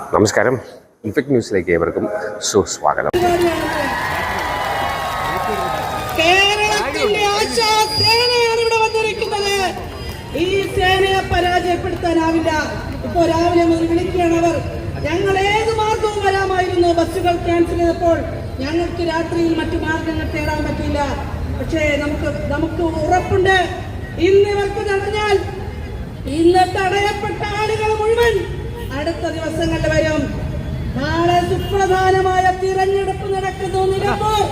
നമസ്കാരം. ഇൻഫെക്ട് ന്യൂസിലേക്ക് ഏവർക്കും സുസ്വാഗതം. ഈ സേനയെ പരാജയപ്പെടുത്താനാവില്ല ഇപ്പോ രാവിലെ മുതൽ അവർ. ഞങ്ങൾ ഏത് മാർഗവും വരാമായിരുന്നു. ബസ്സുകൾ ക്യാൻസൽ ചെയ്തപ്പോൾ ഞങ്ങൾക്ക് രാത്രിയിൽ മറ്റു മാർഗങ്ങൾ തേടാൻ പറ്റില്ല പക്ഷേ നമുക്ക് നമുക്ക് ഉറപ്പുണ്ട്. ഇന്ന് ഇവർക്ക് തടഞ്ഞാൽ ഇന്ന് തടയപ്പെട്ട ആളുകൾ മുഴുവൻ അടുത്ത ദിവസങ്ങളിൽ വരും. നാളെ സുപ്രധാനമായ തിരഞ്ഞെടുപ്പ് നടക്കുന്നു. നിലമ്പൂർ.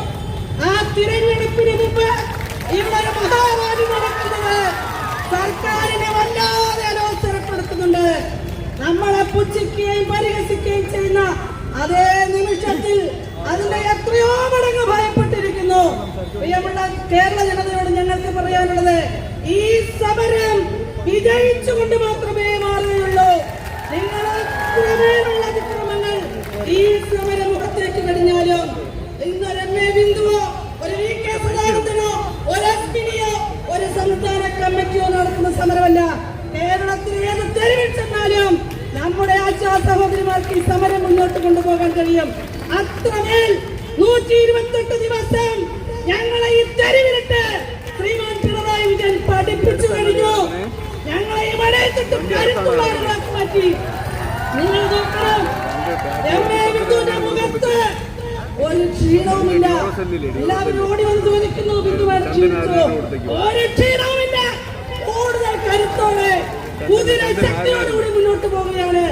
ആ തിരഞ്ഞെടുപ്പിന് മുമ്പ് ഇവിടെ മഹാമാരി നടക്കുന്നത് സർക്കാരിനെ വല്ലാതെ അലോസരപ്പെടുത്തുന്നുണ്ട്. നമ്മളെ പുച്ഛിക്കുകയും പരിഹസിക്കുകയും ചെയ്യുന്ന അതേ നിമിഷത്തിൽ അതിന്റെ എത്രയോ മടങ്ങ് ഭയപ്പെട്ടിരിക്കുന്നു. പ്രിയമുള്ള കേരള ജനതയോട് ഞങ്ങൾക്ക് പറയാനുള്ളത് ഈ സമരം വിജയിച്ചുകൊണ്ട് മാത്രമേ മാറുകയുള്ളൂ നിങ്ങൾ എത്രമേലുള്ള അതിക്രമങ്ങൾ ഈ സമരമുഖത്തേക്ക് കഴിഞ്ഞാലും ഇന്ന് രമ്യ ബിന്ദുവോ ഒരു വി കെ സദാനന്ദനോ ഒരു എസ്പിനിയോ ഒരു സംസ്ഥാന കമ്മിറ്റിയോ നടത്തുന്ന സമരമല്ല കേരളത്തിൽ ഏത് തെരുവിൽ ചെന്നാലും നമ്മുടെ ആശാ സഹോദരിമാർക്ക് ഈ സമരം മുന്നോട്ട് കൊണ്ടുപോകാൻ കഴിയും. അത്രമേൽ നൂറ്റി ഇരുപത്തെട്ട് ദിവസം ഞങ്ങളെ ഈ തെരുവിലിട്ട് ശ്രീമാൻ പിണറായി വിജയൻ പഠിപ്പിച്ചു കഴിഞ്ഞു. ഞങ്ങളെ ഈ മഴയത്തിട്ട് കരുത്തുള്ള ആളുകളാക്കി മാറ്റി. നിങ്ങൾ നോക്കണം. മുഖത്ത് ഒരു ക്ഷീണവുമില്ല. എല്ലാവരും ഓടി വന്ന് ചോദിക്കുന്നു ബിന്ദുവാൻ ക്ഷീണിച്ചു. ഒരു കുതിര ശക്തിയോടുകൂടി മുന്നോട്ട് പോവുകയാണ്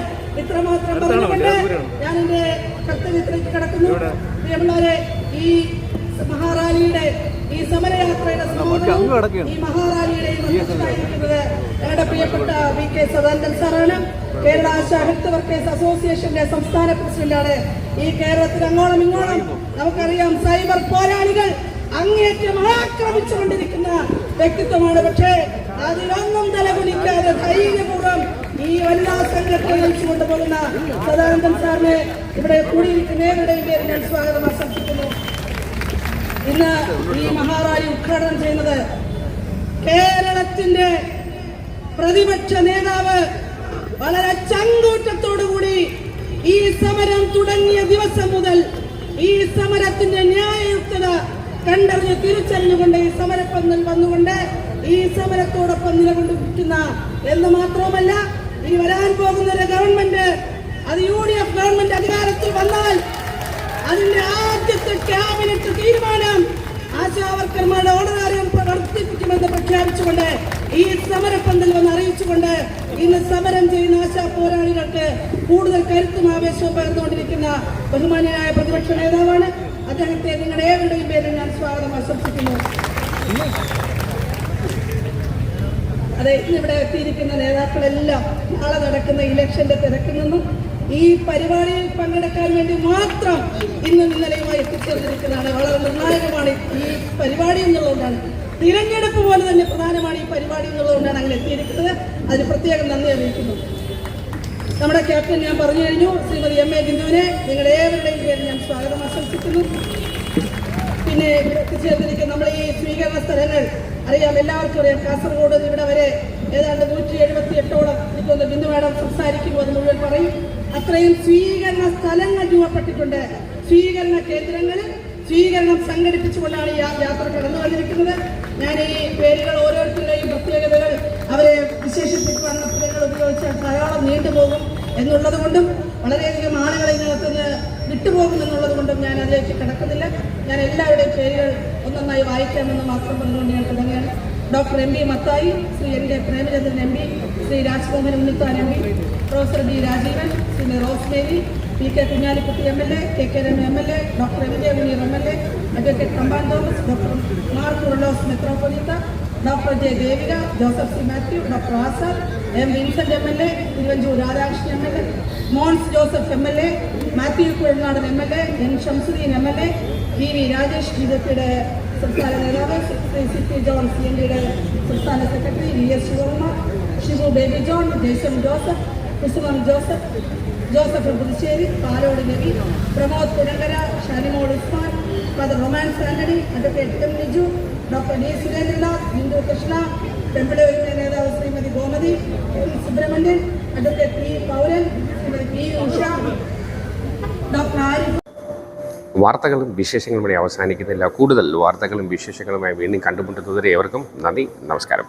ഇത്രമാത്രം പറഞ്ഞുകൊണ്ട് ഞാൻ എന്റെ കർത്തവ്യത്തിലേക്ക് കടക്കുന്നു. പ്രിയമുള്ളവരെ ഈ മഹാറാലിയുടെ ഈ സമരയാത്രയുടെ സമാപനം ഈ മഹാറാലിയുടെ അധ്യക്ഷനായിരിക്കുന്നത് ഞങ്ങളുടെ പ്രിയപ്പെട്ട വി കെ സദാനന്ദൻ സാറാണ്. കേരള ആശാ ഹെൽത്ത് വർക്കേഴ്സ് അസോസിയേഷന്റെ സംസ്ഥാന പ്രസിഡന്റാണ്. ഈ കേരളത്തിൽ അങ്ങോളം ഇങ്ങോളം നമുക്കറിയാം സൈബർ പോരാളികൾ അങ്ങേറ്റം ആക്രമിച്ചുകൊണ്ടിരിക്കുന്ന വ്യക്തിത്വമാണ്. പക്ഷേ അതിലൊന്നും തലകുനിക്കാതെ ധൈര്യപൂർവം ഈ വനിതാ സംഘത്തെ നയിച്ചു കൊണ്ടുപോകുന്ന സദാനന്ദൻ സാറിനെ ഇവിടെ കൂടിയിരിക്കുന്ന ഏവരുടെയും പേര് ഞാൻ സ്വാഗതം ആശംസിക്കുന്നു ഇന്ന് ഈ മഹാറായി ഉദ്ഘാടനം ചെയ്യുന്നത് കേരളത്തിന്റെ പ്രതിപക്ഷ നേതാവ് വളരെ ചങ്കൂറ്റത്തോടുകൂടി ഈ സമരം തുടങ്ങിയ ദിവസം മുതൽ ഈ സമരത്തിന്റെ ന്യായയുക്തത കണ്ടറിഞ്ഞ് തിരിച്ചറിഞ്ഞുകൊണ്ട് ഈ സമരപ്പന്തൽ വന്നുകൊണ്ട് ഈ സമരത്തോടൊപ്പം നിലകൊണ്ടിരിക്കുന്ന എന്ന് മാത്രവുമല്ല ഈ വരാൻ പോകുന്ന ഒരു ഗവൺമെന്റ് അത് യു ഡി എഫ് ഗവൺമെന്റ് അധികാരത്തിൽ വന്നാൽ അതിന്റെ ആദ്യത്തെ ക്യാബിനറ്റ് തീരുമാനം ആശാവർക്കർമാരുടെ ഓണറാറിയം വർദ്ധിപ്പിക്കുമെന്ന് പ്രഖ്യാപിച്ചുകൊണ്ട് ഈ സമരപ്പന്തൽ വന്ന് അറിയിച്ചുകൊണ്ട് ഇന്ന് സമരം ചെയ്യുന്ന ആശാ പോരാളികൾക്ക് കൂടുതൽ കരുത്തും ആവേശവും പകർന്നുകൊണ്ടിരിക്കുന്ന ബഹുമാനായ പ്രതിപക്ഷ നേതാവാണ് അദ്ദേഹത്തെ നിങ്ങളുടെ ഏവരുടെയും പേരിൽ ഞാൻ സ്വാഗതം ആശംസിക്കുന്നു. അതെ ഇന്നിവിടെ എത്തിയിരിക്കുന്ന നേതാക്കളെല്ലാം നാളെ നടക്കുന്ന ഇലക്ഷന്റെ തിരക്കിൽ നിന്നും ഈ പരിപാടിയിൽ പങ്കെടുക്കാൻ വേണ്ടി മാത്രം ഇന്ന് ഇന്നലെയുമായി എത്തിച്ചേർന്നിരിക്കുന്നതാണ്. വളരെ നിർണായകമാണ് ഈ പരിപാടി എന്നുള്ളതുകൊണ്ടാണ്. തിരഞ്ഞെടുപ്പ് പോലെ തന്നെ പ്രധാനമാണ് ഈ പരിപാടി എന്നുള്ളതുകൊണ്ടാണ് അങ്ങനെ എത്തിയിരിക്കുന്നത്. അതിന് പ്രത്യേകം നന്ദി അറിയിക്കുന്നു. നമ്മുടെ ക്യാപ്റ്റൻ ഞാൻ പറഞ്ഞു കഴിഞ്ഞു ശ്രീമതി എം എ ബിന്ദുവിനെ. നിങ്ങളുടെ ഏവരുടെയും പേര് ഞാൻ സ്വാഗതം ആശംസിക്കുന്നു പിന്നെ ഇവിടെ എത്തിച്ചേർന്നിരിക്കുന്ന നമ്മൾ ഈ സ്വീകരണ സ്ഥലങ്ങൾ അറിയാം എല്ലാവർക്കും അറിയാം. കാസർഗോഡ് ഇവിടെ വരെ ഏതാണ്ട് നൂറ്റി എഴുപത്തി എട്ടോളം എനിക്കൊന്ന് ബിന്ദു മാഡം സംസാരിക്കുമ്പോൾ അത് മുഴുവൻ പറയും. അത്രയും സ്വീകരണ സ്ഥലങ്ങൾ രൂപപ്പെട്ടിട്ടുണ്ട്. സ്വീകരണ കേന്ദ്രങ്ങളിൽ സ്വീകരണം സംഘടിപ്പിച്ചുകൊണ്ടാണ് ഈ യാത്ര കടന്നു വന്നിരിക്കുന്നത്. ഞാൻ ഈ പേരുകൾ ഓരോരുത്തരുടെയും പ്രത്യേകതകൾ അവരെ വിശേഷിപ്പിക്കുവാനുള്ള പദങ്ങൾ ഉപയോഗിച്ചാൽ ധാരാളം നീണ്ടുപോകും. എന്നുള്ളത് കൊണ്ടും വളരെയധികം ആളുകളെ ഇതിനകത്തുനിന്ന് വിട്ടുപോകുമെന്നുള്ളത് കൊണ്ടും ഞാൻ അതിലേക്ക് കിടക്കുന്നില്ല. ഞാൻ എല്ലാവരുടെയും പേരുകൾ ഒന്നൊന്നായി വായിക്കാമെന്ന് മാത്രം പറഞ്ഞുകൊണ്ട് ഞാൻ തുടങ്ങുകയാണ്. Doctor M B Mathai Shri N K Premachandran M P Shri Rajmohan Unnithan M P professor D Rajeevan Shri Rosemary P K Kunhalikutty M L A K K Rema M L A doctor M J Muneer M L A advocate Thampan Thomas doctor Mar Ulloos മെത്രോപൊലീത്ത doctor J. Devika Joseph C. Mathew doctor Azar M. Vincent M. L. A Thiruvanchoor Radhakrishnan M. L. A Mons Joseph M. L. A Mathew Kuzhalnadan M. L. A N. Shamsuddin M. L. A V V. Rajesh B J. പിയുടെ സംസ്ഥാന നേതാവ് city John C. N ഡിയുടെ സംസ്ഥാന secretary V. S. Sivakumar Shibu Baby John Jaison Joseph Kusumam Joseph Joseph Puthussery Palode Nabi Pramod Kudankara Shanimol Usman father Romans Antony advocate M. Niju doctor D Surendranath Bindu Krishna പെമ്പിള നേതാവ് Shrimati Gomathi Subramanian advocate P Pauran Shrimati P Usha doctor Arif. വാർത്തകളും വിശേഷങ്ങളും ഇവിടെ അവസാനിക്കുന്നില്ല. കൂടുതൽ വാർത്തകളും വിശേഷങ്ങളുമായി വീണ്ടും കണ്ടുമുട്ടുന്നതുവരെ ഏവർക്കും നന്ദി നമസ്കാരം.